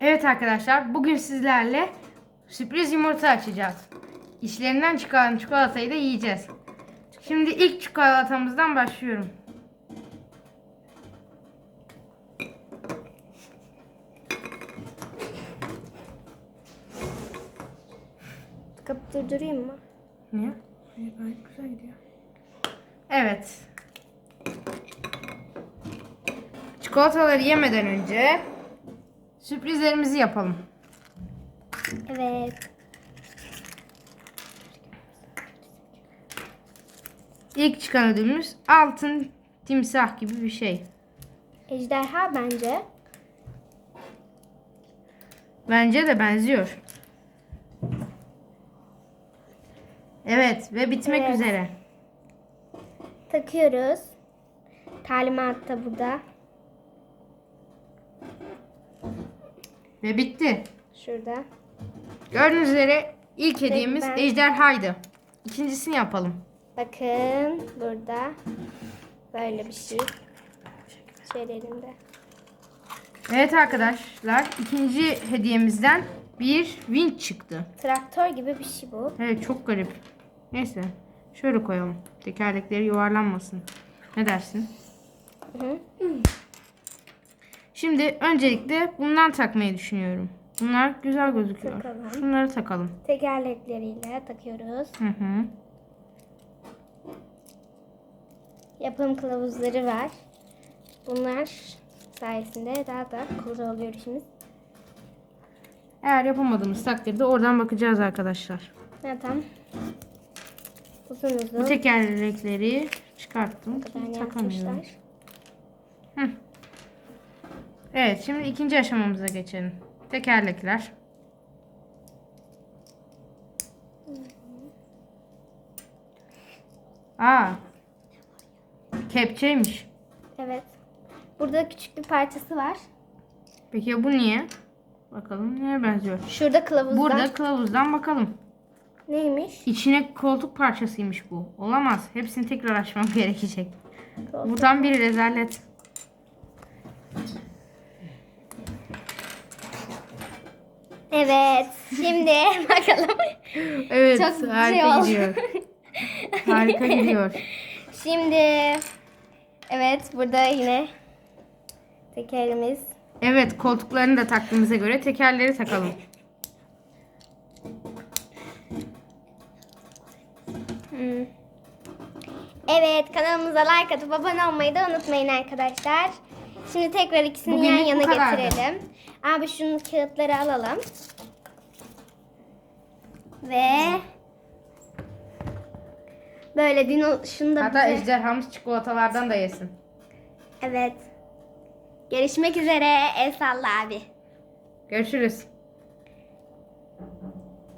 Evet arkadaşlar bugün sizlerle sürpriz yumurta açacağız. İçlerinden çıkan çikolatayı da yiyeceğiz. Şimdi ilk çikolatamızdan başlıyorum. Kapı durdurayım mı? Niye? Hayır, gayet güzel gidiyor. Evet. Çikolataları yemeden önce sürprizlerimizi yapalım. Evet. İlk çıkan ödülümüz altın timsah gibi bir şey. Ejderha bence. Bence de benziyor. Evet ve bitmek Evet. üzere. Takıyoruz. Talimat da burada. Ve bitti. Şurada. Gördüğünüz üzere ilk hediyemiz ben- ejderhaydı. İkincisini yapalım. Bakın burada. Böyle bir şey. Şeylerinde. Evet arkadaşlar ikinci hediyemizden bir vinç çıktı. Traktör gibi bir şey bu. Evet çok garip. Neyse şöyle koyalım. Tekerlekleri yuvarlanmasın. Ne dersin? Hı hı. Şimdi öncelikle bundan takmayı düşünüyorum. Bunlar güzel gözüküyor. Takalım. Şunları takalım. Tekerlekleriyle takıyoruz. Hı hı. Yapım kılavuzları var. Bunlar sayesinde daha da kolay oluyor işimiz. Eğer yapamadığımız takdirde oradan bakacağız arkadaşlar. Zaten uzun Bu uzun tekerlekleri çıkarttım. Takamıyorum. yapmışlar. Evet şimdi ikinci aşamamıza geçelim. Tekerlekler. Aa. Kepçeymiş. Evet. Burada küçük bir parçası var. Peki ya bu niye? Bakalım neye benziyor? Şurada kılavuzdan. Burada kılavuzdan bakalım. Neymiş? İçine koltuk parçasıymış bu. Olamaz. Hepsini tekrar açmam gerekecek. Koltuk. Bu tam bir rezalet. Evet. Şimdi bakalım. Evet Çok şey harika oldu. gidiyor. Harika gidiyor. Şimdi evet burada yine tekerimiz. Evet koltuklarını da taktığımıza göre tekerleri takalım. Hmm. Evet kanalımıza like atıp abone olmayı da unutmayın arkadaşlar. Şimdi tekrar ikisini Bugünlük yan yana getirelim. Abi şunu kağıtları alalım. Ve böyle dino şunu da Hatta bize- ejderhamız çikolatalardan da yesin. Evet. Görüşmek üzere. El salla abi. Görüşürüz.